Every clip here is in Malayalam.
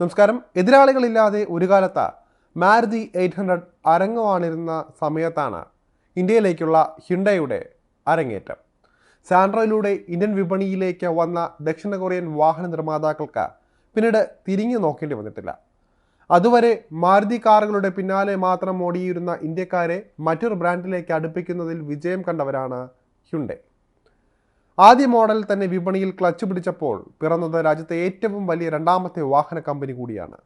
നമസ്കാരം. എതിരാളികളില്ലാതെ ഒരു കാലത്ത് മാരുതി എയ്റ്റ് ഹൺഡ്രഡ് അരങ്ങുവാണിരുന്ന സമയത്താണ് ഇന്ത്യയിലേക്കുള്ള ഹിണ്ടയുടെ അരങ്ങേറ്റം. സാൻഡ്രോയിലൂടെ ഇന്ത്യൻ വിപണിയിലേക്ക് വന്ന ദക്ഷിണ കൊറിയൻ വാഹന നിർമ്മാതാക്കൾക്ക് പിന്നീട് തിരിഞ്ഞു നോക്കേണ്ടി വന്നിട്ടില്ല. അതുവരെ മാരുതി കാറുകളുടെ പിന്നാലെ മാത്രം ഓടിയിരുന്ന ഇന്ത്യക്കാരെ മറ്റൊരു ബ്രാൻഡിലേക്ക് അടുപ്പിക്കുന്നതിൽ വിജയം കണ്ടവരാണ് ഹ്യുണ്ടേ. ആദ്യ മോഡൽ തന്നെ വിപണിയിൽ ക്ലച്ച് പിടിച്ചപ്പോൾ പിറന്നത് രാജ്യത്തെ ഏറ്റവും വലിയ രണ്ടാമത്തെ വാഹന കമ്പനി കൂടിയാണ്.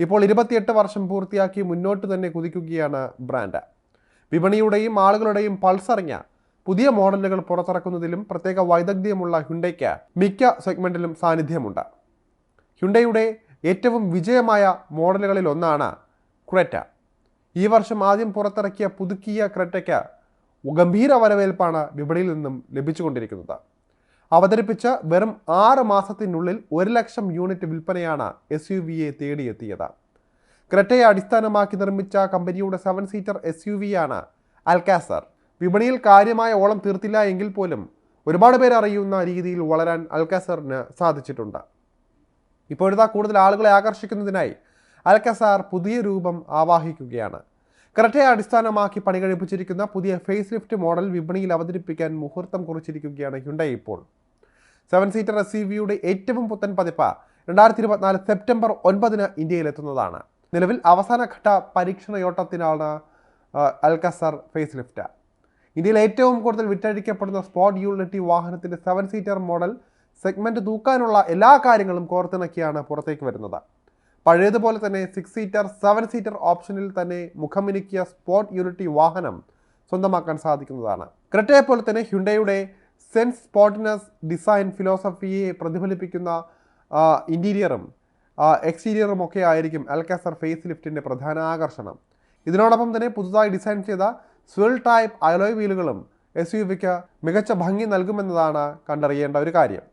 ഇപ്പോൾ ഇരുപത്തിയെട്ട് വർഷം പൂർത്തിയാക്കി മുന്നോട്ട് തന്നെ കുതിക്കുകയാണ് ബ്രാൻഡ്. വിപണിയുടെയും ആളുകളുടെയും പൾസറിഞ്ഞ പുതിയ മോഡലുകൾ പുറത്തിറക്കുന്നതിലും പ്രത്യേക വൈദഗ്ധ്യമുള്ള ഹ്യുണ്ടയ്ക്ക് മിക്ക സെഗ്മെന്റിലും സാന്നിധ്യമുണ്ട്. ഹ്യുണ്ടയുടെ ഏറ്റവും വിജയമായ മോഡലുകളിൽ ഒന്നാണ് ക്രെറ്റ. ഈ വർഷം ആദ്യം പുറത്തിറക്കിയ പുതുക്കിയ ക്രെറ്റയ്ക്ക് ഗംഭീര വരവേൽപ്പാണ് വിപണിയിൽ നിന്നും ലഭിച്ചുകൊണ്ടിരിക്കുന്നത്. അവതരിപ്പിച്ച വെറും ആറ് മാസത്തിനുള്ളിൽ ഒരു ലക്ഷം യൂണിറ്റ് വിൽപ്പനയാണ് എസ് യു വിയെ തേടിയെത്തിയത്. ക്രെറ്റയെ അടിസ്ഥാനമാക്കി നിർമ്മിച്ച കമ്പനിയുടെ seven seater S U V ആണ് അൽക്കാസർ വിപണിയിൽ കാര്യമായ ഓളം തീർത്തില്ല എങ്കിൽ പോലും ഒരുപാട് പേർ അറിയുന്ന രീതിയിൽ വളരാൻ അൽക്കാസറിന് സാധിച്ചിട്ടുണ്ട്. ഇപ്പോഴത്തെ കൂടുതൽ ആളുകളെ ആകർഷിക്കുന്നതിനായി അൽക്കസാർ പുതിയ രൂപം ആവാഹിക്കുകയാണ്. ക്രെറ്റയെ അടിസ്ഥാനമാക്കി പണി കഴിപ്പിച്ചിരിക്കുന്ന പുതിയ ഫേസ് ലിഫ്റ്റ് മോഡൽ വിപണിയിൽ അവതരിപ്പിക്കാൻ മുഹൂർത്തം കുറിച്ചിരിക്കുകയാണ് ഹ്യുണ്ടൈ ഇപ്പോൾ. സെവൻ സീറ്റർ എസ് സി വിയുടെ ഏറ്റവും പുത്തൻ പതിപ്പ് രണ്ടായിരത്തി ഇരുപത്തിനാല് സെപ്റ്റംബർ ഒൻപതിന് ഇന്ത്യയിലെത്തുന്നതാണ്. നിലവിൽ അവസാനഘട്ട പരീക്ഷണയോട്ടത്തിനാണ് അൽക്കസർ ഫേസ് ലിഫ്റ്റ് ഇന്ത്യയിൽ ഏറ്റവും കൂടുതൽ വിറ്റഴിക്കപ്പെടുന്ന സ്പോട്ട് യൂണിറ്റി വാഹനത്തിന്റെ സെവൻ സീറ്റർ മോഡൽ സെഗ്മെന്റ് തൂക്കാനുള്ള എല്ലാ കാര്യങ്ങളും കോർത്തിണക്കിയാണ് പുറത്തേക്ക് വരുന്നത്. പഴയതുപോലെ തന്നെ സിക്സ് സീറ്റർ സെവൻ സീറ്റർ ഓപ്ഷനിൽ തന്നെ മുഖമിനുക്കിയ സ്പോർട്ട് യൂണിറ്റി വാഹനം സ്വന്തമാക്കാൻ സാധിക്കുന്നതാണ്. ക്രെറ്റയെ പോലെ തന്നെ ഹ്യുണ്ടയുടെ സെൻസ് സ്പോട്ടിനസ് ഡിസൈൻ ഫിലോസഫിയെ പ്രതിഫലിപ്പിക്കുന്ന ഇന്റീരിയറും എക്സ്റ്റീരിയറും ഒക്കെ ആയിരിക്കും അൽക്കാസർ ഫേസ് ലിഫ്റ്റിന്റെ പ്രധാന ആകർഷണം. ഇതിനോടൊപ്പം തന്നെ പുതുതായി ഡിസൈൻ ചെയ്ത സ്വിൽ ടൈപ്പ് അലോയ് വീലുകളും എസ് യു വിക്ക് മികച്ച ഭംഗി നൽകുമെന്നതാണ് കണ്ടറിയേണ്ട ഒരു കാര്യം.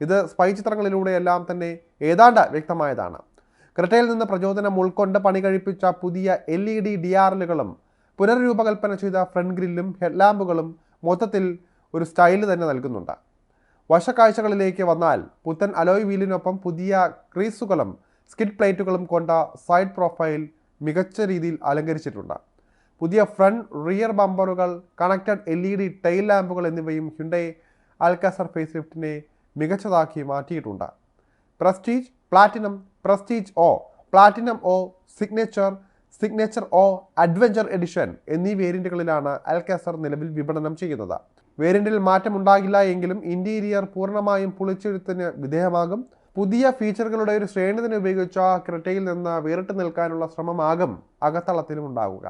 ഇത് സ്പൈ ചിത്രങ്ങളിലൂടെയെല്ലാം തന്നെ ഏതാണ്ട് വ്യക്തമായതാണ്. ക്രെറ്റയിൽ നിന്ന് പ്രചോദനം ഉൾക്കൊണ്ട് പണി കഴിപ്പിച്ച പുതിയ എൽ ഇ ഡി ഡി ആർലുകളും പുനർരൂപകൽപ്പന ചെയ്ത ഫ്രണ്ട് ഗ്രില്ലും ഹെഡ്ലാമ്പുകളും മൊത്തത്തിൽ ഒരു സ്റ്റൈൽ തന്നെ നൽകുന്നുണ്ട്. വശക്കാഴ്ചകളിലേക്ക് വന്നാൽ പുത്തൻ അലോയ് വീലിനൊപ്പം പുതിയ ക്രീസുകളും സ്കിഡ് പ്ലേറ്റുകളും കൊണ്ട സൈഡ് പ്രൊഫൈൽ മികച്ച രീതിയിൽ അലങ്കരിച്ചിട്ടുണ്ട്. പുതിയ front rear ബമ്പറുകൾ connected L E D tail ലാമ്പുകൾ എന്നിവയും ഹ്യുണ്ടൈ അൽക്കാസർ ഫേസ് ലിഫ്റ്റിനെ മികച്ചതാക്കി മാറ്റിയിട്ടുണ്ട്. Prestige platinum prestige O platinum O signature signature O adventure edition എന്നീ വേരിയന്റുകളിലാണ് അൽക്കാസർ നിലവിൽ വിപണനം ചെയ്യുന്നത്. വേരിയന്റിൽ മാറ്റമുണ്ടാകില്ല എങ്കിലും ഇന്റീരിയർ പൂർണമായും പുളിച്ചെഴുത്തിന് വിധേയമാകും. പുതിയ ഫീച്ചറുകളുടെ ഒരു ശ്രേണി തന്നെ ഉപയോഗിച്ച ക്രിട്ടയിൽ നിന്ന് വേറിട്ട് നിൽക്കാനുള്ള ശ്രമമാകും അകത്തളത്തിലും ഉണ്ടാകുക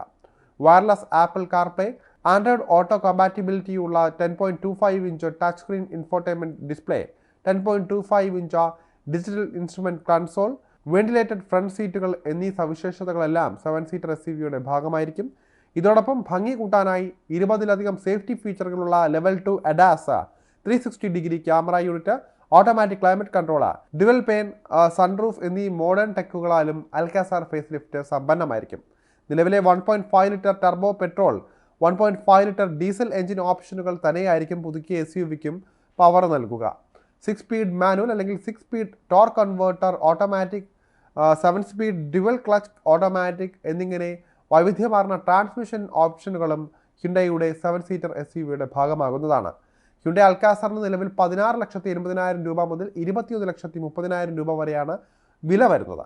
wireless Apple CarPlay Android auto കമ്പാറ്റിബിലിറ്റിയുള്ള ten point two five inch touch screen infotainment display ten point two five inch digital instrument console ventilated front സീറ്റുകൾ എന്നീ സവിശേഷതകളെല്ലാം സെവൻ സീറ്റർ എസ് യുടെ ഭാഗമായിരിക്കും. ഇതോടൊപ്പം ഭംഗി കൂട്ടാനായി ഇരുപതിലധികം safety ഫീച്ചറുകളുള്ള level two ADAS three sixty degree camera unit automatic climate controller dual pane sunroof എന്നീ മോഡേൺ ടെക്കുകളാലും അൽക്കാസാർ ഫേസ് ലിഫ്റ്റ് സമ്പന്നമായിരിക്കും. നിലവിലെ one point five litre turbo petrol one point five litre diesel engine ഓപ്ഷനുകൾ തന്നെയായിരിക്കും പുതുക്കിയ എസ് യു വിക്കും പവർ നൽകുക. സിക്സ് സ്പീഡ് മാനുവൽ അല്ലെങ്കിൽ six speed torque converter automatic seven speed dual clutch automatic എന്നിങ്ങനെ വൈവിധ്യമാർന്ന ട്രാൻസ്മിഷൻ ഓപ്ഷനുകളും ഹ്യുണ്ടയുടെ സെവൻ സീറ്റർ എസ് യു ഭാഗമാകുന്നതാണ്. ഹ്യുണ്ടൈ അൽക്കാസറിന് നിലവിൽ പതിനാറ് ലക്ഷത്തി എൺപതിനായിരം രൂപ മുതൽ ഇരുപത്തിയൊന്ന് ലക്ഷത്തി മുപ്പതിനായിരം രൂപ വരെയാണ് വില വരുന്നത്.